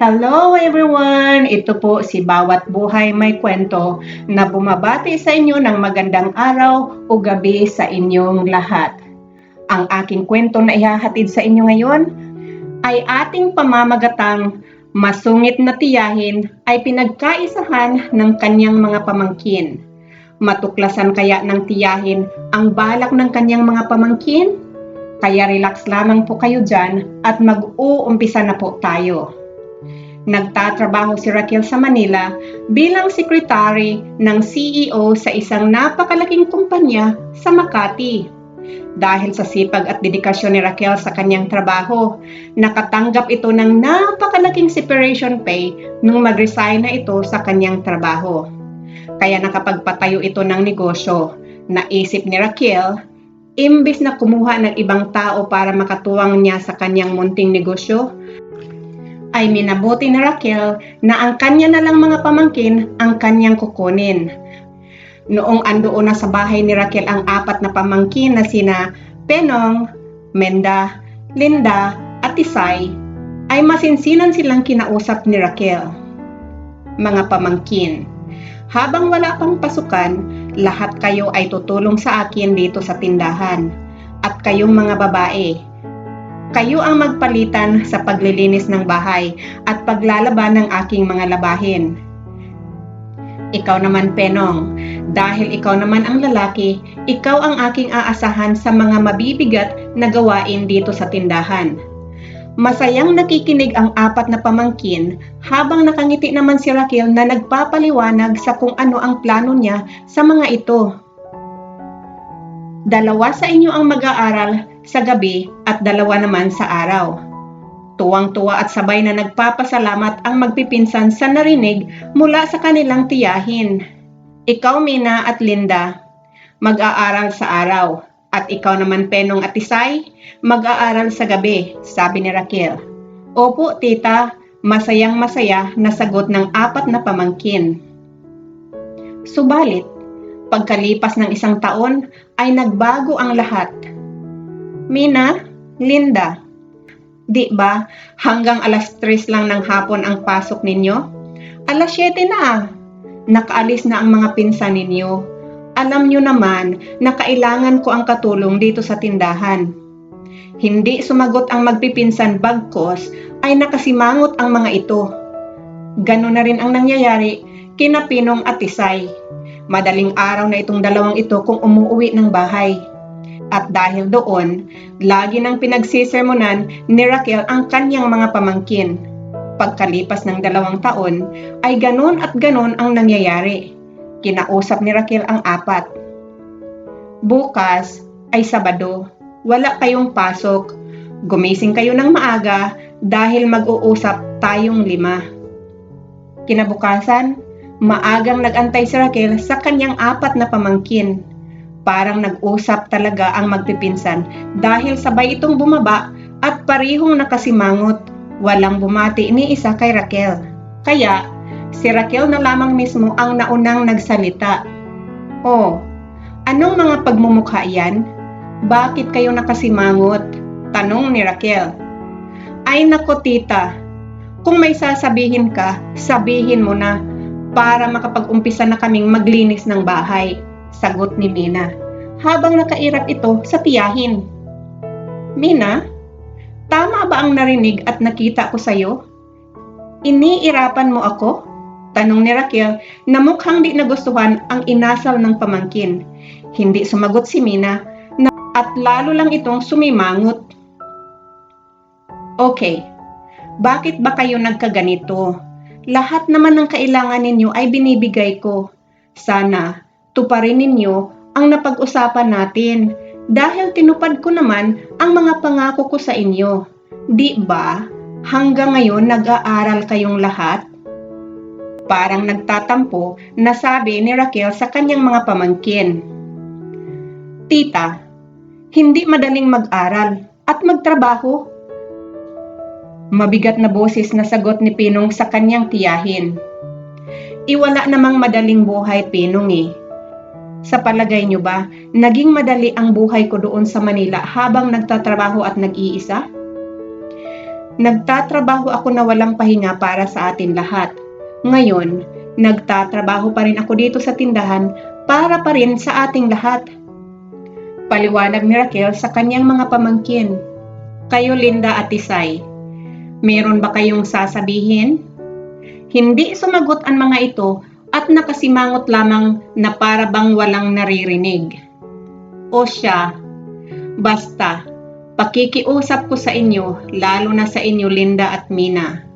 Hello everyone! Ito po si Bawat Buhay May Kwento na bumabati sa inyo ng magandang araw o gabi sa inyong lahat. Ang aking kwento na ihahatid sa inyo ngayon ay ating pamamagatang masungit na tiyahin ay pinagkaisahan ng kanyang mga pamangkin. Matuklasan kaya ng tiyahin ang balak ng kanyang mga pamangkin? Kaya relax lamang po kayo dyan at mag-uumpisa na po tayo. Nagtatrabaho si Raquel sa Manila bilang sekretary ng CEO sa isang napakalaking kumpanya sa Makati. Dahil sa sipag at dedikasyon ni Raquel sa kanyang trabaho, nakatanggap ito ng napakalaking separation pay nung mag-resign na ito sa kanyang trabaho. Kaya nakapagpatayo ito ng negosyo. Naisip ni Raquel, imbis na kumuha ng ibang tao para makatuwang niya sa kanyang munting negosyo, ay minabuti ni Raquel na ang kanya na lang mga pamangkin ang kanyang kukunin. Noong andoon na sa bahay ni Raquel ang apat na pamangkin na sina Penong, Menda, Linda at Tisay, ay masinsinan silang kinausap ni Raquel. Mga pamangkin, habang wala pang pasukan, lahat kayo ay tutulong sa akin dito sa tindahan. At kayong mga babae, kayo ang magpalitan sa paglilinis ng bahay at paglalaban ng aking mga labahin. Ikaw naman, Penong, dahil ikaw naman ang lalaki, ikaw ang aking aasahan sa mga mabibigat na gawain dito sa tindahan. Masayang nakikinig ang apat na pamangkin habang nakangiti naman si Raquel na nagpapaliwanag sa kung ano ang plano niya sa mga ito. Dalawa sa inyo ang mag-aaral sa gabi at dalawa naman sa araw. Tuwang-tuwa at sabay na nagpapasalamat ang magpipinsan sa narinig mula sa kanilang tiyahin. Ikaw, Mina at Linda, mag-aaral sa araw. At ikaw naman, Penong at Isay, mag-aaral sa gabi, sabi ni Raquel. Opo, tita, masayang masaya na sagot ng apat na pamangkin. Subalit, pagkalipas ng isang taon ay nagbago ang lahat. Mina, Linda, di ba hanggang alas 3 lang ng hapon ang pasok ninyo? Alas 7 na, nakaalis na ang mga pinsan ninyo. Alam nyo naman na kailangan ko ang katulong dito sa tindahan. Hindi sumagot ang magpipinsan bagkos ay nakasimangot ang mga ito. Ganon na rin ang nangyayari kina Pinong at Tisay. Madaling araw na itong dalawang ito kung umuwi ng bahay. At dahil doon, lagi nang pinagsisermonan ni Raquel ang kanyang mga pamangkin. Pagkalipas ng dalawang taon, ay ganon at ganon ang nangyayari. Kinausap ni Raquel ang apat. Bukas ay Sabado. Wala kayong pasok. Gumising kayo ng maaga dahil mag-uusap tayong lima. Kinabukasan, maagang nagantay si Raquel sa kanyang apat na pamangkin. Parang nag-usap talaga ang magpipinsan dahil sabay itong bumaba at parihong nakasimangot. Walang bumati ni isa kay Raquel. Kaya, si Raquel na lamang mismo ang naunang nagsalita. Oh, anong mga pagmumukha yan? Bakit kayo nakasimangot? Tanong ni Raquel. Ay nako tita, kung may sasabihin ka, sabihin mo na para makapag-umpisa na kaming maglinis ng bahay, sagot ni Mina, habang nakairap ito sa tiyahin. Mina, tama ba ang narinig at nakita ko sa'yo? Iniirapan mo ako? Tanong ni Raquel na mukhang di nagustuhan ang inasal ng pamangkin. Hindi sumagot si Mina na at lalo lang itong sumimangot. Okay, bakit ba kayo nagkaganito? Lahat naman ng kailangan ninyo ay binibigay ko. Sana, tuparin ninyo ang napag-usapan natin dahil tinupad ko naman ang mga pangako ko sa inyo. Di ba? Hanggang ngayon nag-aaral kayong lahat? Parang nagtatampo na sabi ni Raquel sa kanyang mga pamangkin. Tita, hindi madaling mag-aral at magtrabaho. Mabigat na boses na sagot ni Pinong sa kanyang tiyahin. Iwala namang madaling buhay, Pinong eh. Sa palagay nyo ba, naging madali ang buhay ko doon sa Manila habang nagtatrabaho at nag-iisa? Nagtatrabaho ako na walang pahinga para sa atin lahat. Ngayon, nagtatrabaho pa rin ako dito sa tindahan para pa rin sa ating lahat. Paliwanag ni Raquel sa kanyang mga pamangkin. Kayo Linda at Tisay, meron ba kayong sasabihin? Hindi sumagot ang mga ito at nakasimangot lamang na para bang walang naririnig. O siya, basta, pakikiusap ko sa inyo, lalo na sa inyo Linda at Mina.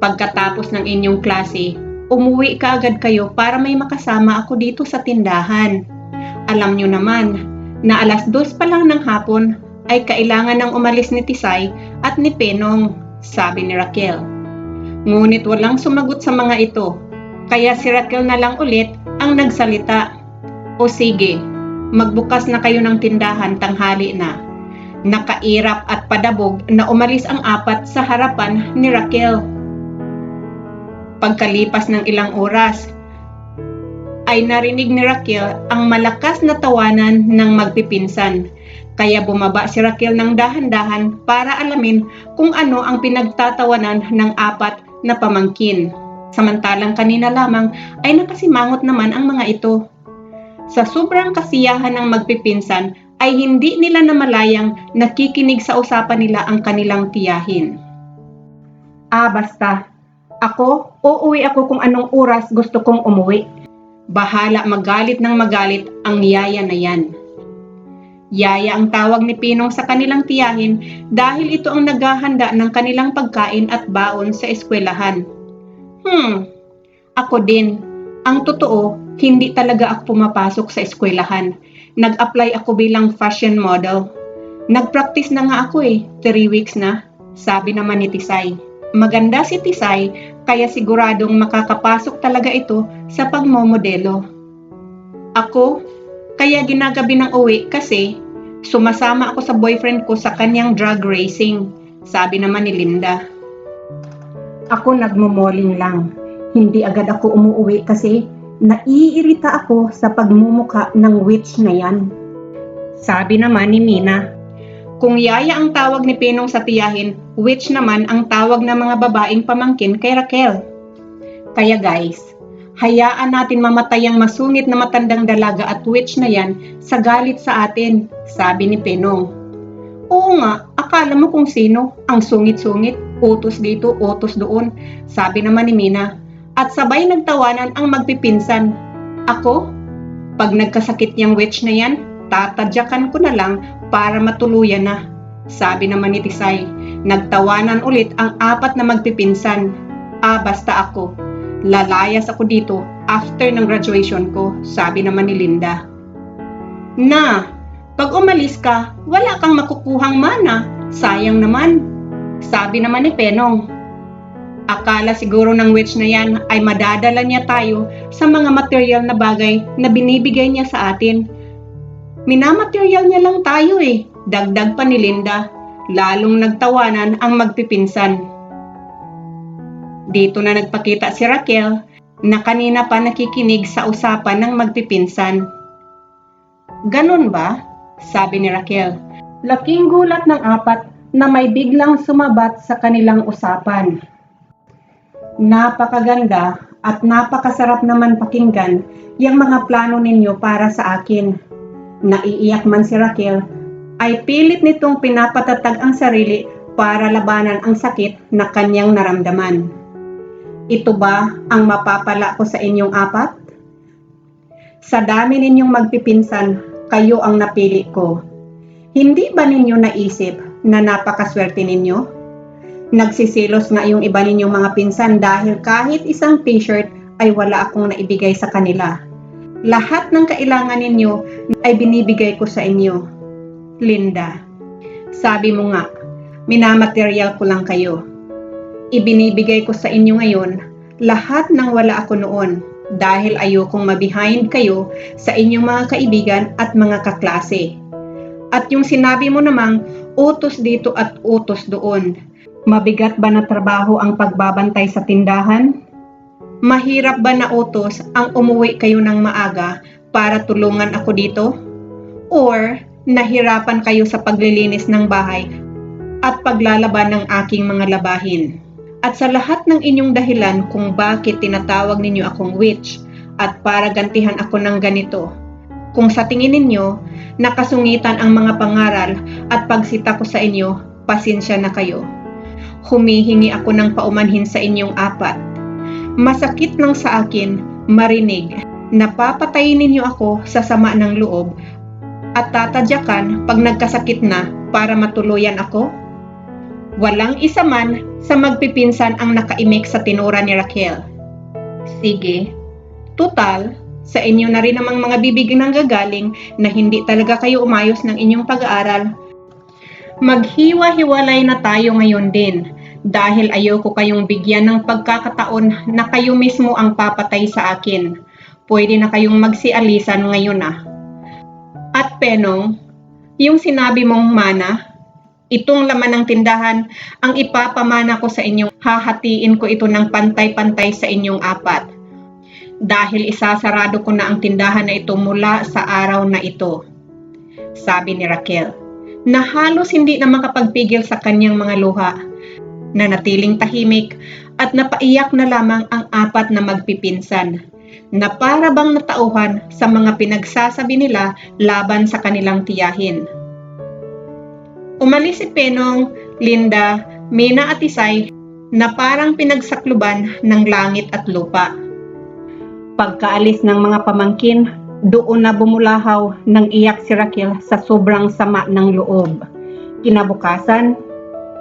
Pagkatapos ng inyong klase, umuwi ka agad kayo para may makasama ako dito sa tindahan. Alam nyo naman, na alas dos pa lang ng hapon ay kailangan ng umalis ni Tisay at ni Penong, sabi ni Raquel. Ngunit walang sumagot sa mga ito, kaya si Raquel na lang ulit ang nagsalita. O sige, magbukas na kayo ng tindahan tanghali na. Nakairap at padabog na umalis ang apat sa harapan ni Raquel. Pagkalipas ng ilang oras, ay narinig ni Raquel ang malakas na tawanan ng magpipinsan. Kaya bumaba si Raquel ng dahan-dahan para alamin kung ano ang pinagtatawanan ng apat na pamangkin. Samantalang kanina lamang ay nakasimangot naman ang mga ito. Sa sobrang kasiyahan ng magpipinsan ay hindi nila namalayang nakikinig sa usapan nila ang kanilang tiyahin. Ah, basta. Ako, uuwi ako kung anong oras gusto kong umuwi. Bahala magalit ng magalit ang yaya na yan. Yaya ang tawag ni Pinong sa kanilang tiyahin dahil ito ang naghahanda ng kanilang pagkain at baon sa eskwelahan. Hmm, ako din. Ang totoo, hindi talaga ako pumapasok sa eskwelahan. Nag-apply ako bilang fashion model. Nag-practice na nga ako eh, 3 weeks na, sabi naman ni Tisay. Maganda si Tisay, kaya siguradong makakapasok talaga ito sa pagmomodelo. Ako, kaya ginagabi ng uwi kasi sumasama ako sa boyfriend ko sa kanyang drag racing, sabi naman ni Linda. Ako nagmumoling lang. Hindi agad ako umuwi kasi naiirita ako sa pagmumuka ng witch na yan. Sabi naman ni Mina, kung yaya ang tawag ni Pinong sa tiyahin, witch naman ang tawag ng mga babaeng pamangkin kay Raquel. Kaya guys, hayaan natin mamatay ang masungit na matandang dalaga at witch na yan sa galit sa atin, sabi ni Pinong. Oo nga, akala mo kung sino, ang sungit-sungit, utos dito, utos doon, sabi naman ni Mina. At sabay nagtawanan ang magpipinsan. Ako, pag nagkasakit yung witch na yan, tatadyakan ko na lang para matuluyan na. Sabi naman ni Tisay, nagtawanan ulit ang apat na magpipinsan. Ah, basta ako. Lalayas ako dito after ng graduation ko, sabi naman ni Linda. Na, pag umalis ka, wala kang makukuhang mana. Sayang naman. Sabi naman ni Penong. Akala siguro ng witch na yan ay madadala niya tayo sa mga material na bagay na binibigay niya sa atin. Minamaterial niya lang tayo eh, dagdag pa ni Linda. Lalong nagtawanan ang magpipinsan. Dito na nagpakita si Raquel na kanina pa nakikinig sa usapan ng magpipinsan. Ganon ba? Sabi ni Raquel. Laking gulat ng apat na may biglang sumabat sa kanilang usapan. Napakaganda at napakasarap naman pakinggan yung mga plano ninyo para sa akin. Naiiyak man si Raquel, ay pilit nitong pinapatatag ang sarili para labanan ang sakit na kanyang naramdaman. Ito ba ang mapapala ko sa inyong apat? Sa dami ninyong magpipinsan, kayo ang napili ko. Hindi ba ninyo naisip na napakaswerte ninyo? Nagsisilos nga yung iba ninyong mga pinsan dahil kahit isang t-shirt ay wala akong naibigay sa kanila. Lahat ng kailangan ninyo ay binibigay ko sa inyo. Linda, sabi mo nga, minamaterial ko lang kayo. Ibinibigay ko sa inyo ngayon lahat ng wala ako noon dahil ayokong mabihind kayo sa inyong mga kaibigan at mga kaklase. At yung sinabi mo namang utos dito at utos doon, Mabigat ba na trabaho ang pagbabantay sa tindahan? Mahirap ba na utos ang umuwi kayo ng maaga para tulungan ako dito? Or nahirapan kayo sa paglilinis ng bahay at paglalaban ng aking mga labahin. At sa lahat ng inyong dahilan kung bakit tinatawag ninyo akong witch at para gantihan ako ng ganito. Kung sa tingin ninyo, nakasungitan ang mga pangaral at pagsita ko sa inyo, pasensya na kayo. Humihingi ako ng paumanhin sa inyong apat. Masakit lang sa akin marinig na papatayin ninyo ako sa sama ng loob at tatadyakan pag nagkasakit na para matuluyan ako? Walang isa man sa magpipinsan ang nakaimik sa tinura ni Raquel. Sige, total, sa inyo na rin namang mga bibig nang gagaling na hindi talaga kayo umayos ng inyong pag-aaral. Maghiwa-hiwalay na tayo ngayon din dahil ayoko kayong bigyan ng pagkakataon na kayo mismo ang papatay sa akin. Pwede na kayong magsialisan ngayon ah. At Penong, yung sinabi mong mana, itong laman ng tindahan, ang ipapamana ko sa inyong hahatiin ko ito ng pantay-pantay sa inyong apat. Dahil isasarado ko na ang tindahan na ito mula sa araw na ito. Sabi ni Raquel, na halos hindi na makapagpigil sa kanyang mga luha, na natiling tahimik at napaiyak na lamang ang apat na magpipinsan na para bang natauhan sa mga pinagsasabi nila laban sa kanilang tiyahin. Umalis si Penong, Linda, Mina at Isay na parang pinagsakluban ng langit at lupa. Pagkaalis ng mga pamangkin, doon na bumulahaw ng iyak si Raquel sa sobrang sama ng loob. Kinabukasan,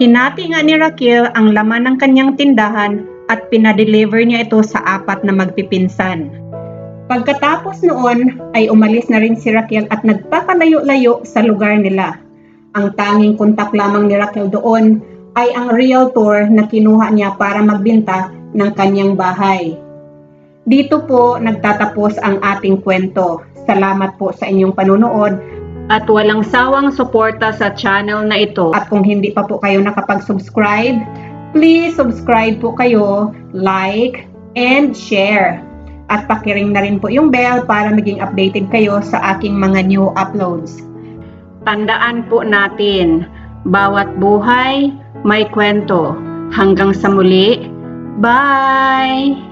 hinati nga ni Raquel ang laman ng kanyang tindahan at pinadeliver niya ito sa apat na magpipinsan. Pagkatapos noon ay umalis na rin si Raquel at nagpapalayo-layo sa lugar nila. Ang tanging kontak lamang ni Raquel doon ay ang realtor na kinuha niya para magbenta ng kanyang bahay. Dito po nagtatapos ang ating kwento. Salamat po sa inyong panunood at walang sawang suporta sa channel na ito. At kung hindi pa po kayo nakapag-subscribe, please subscribe po kayo, like, and share. At pakiring na rin po yung bell para maging updated kayo sa aking mga new uploads. Tandaan po natin, bawat buhay may kwento. Hanggang sa muli, bye!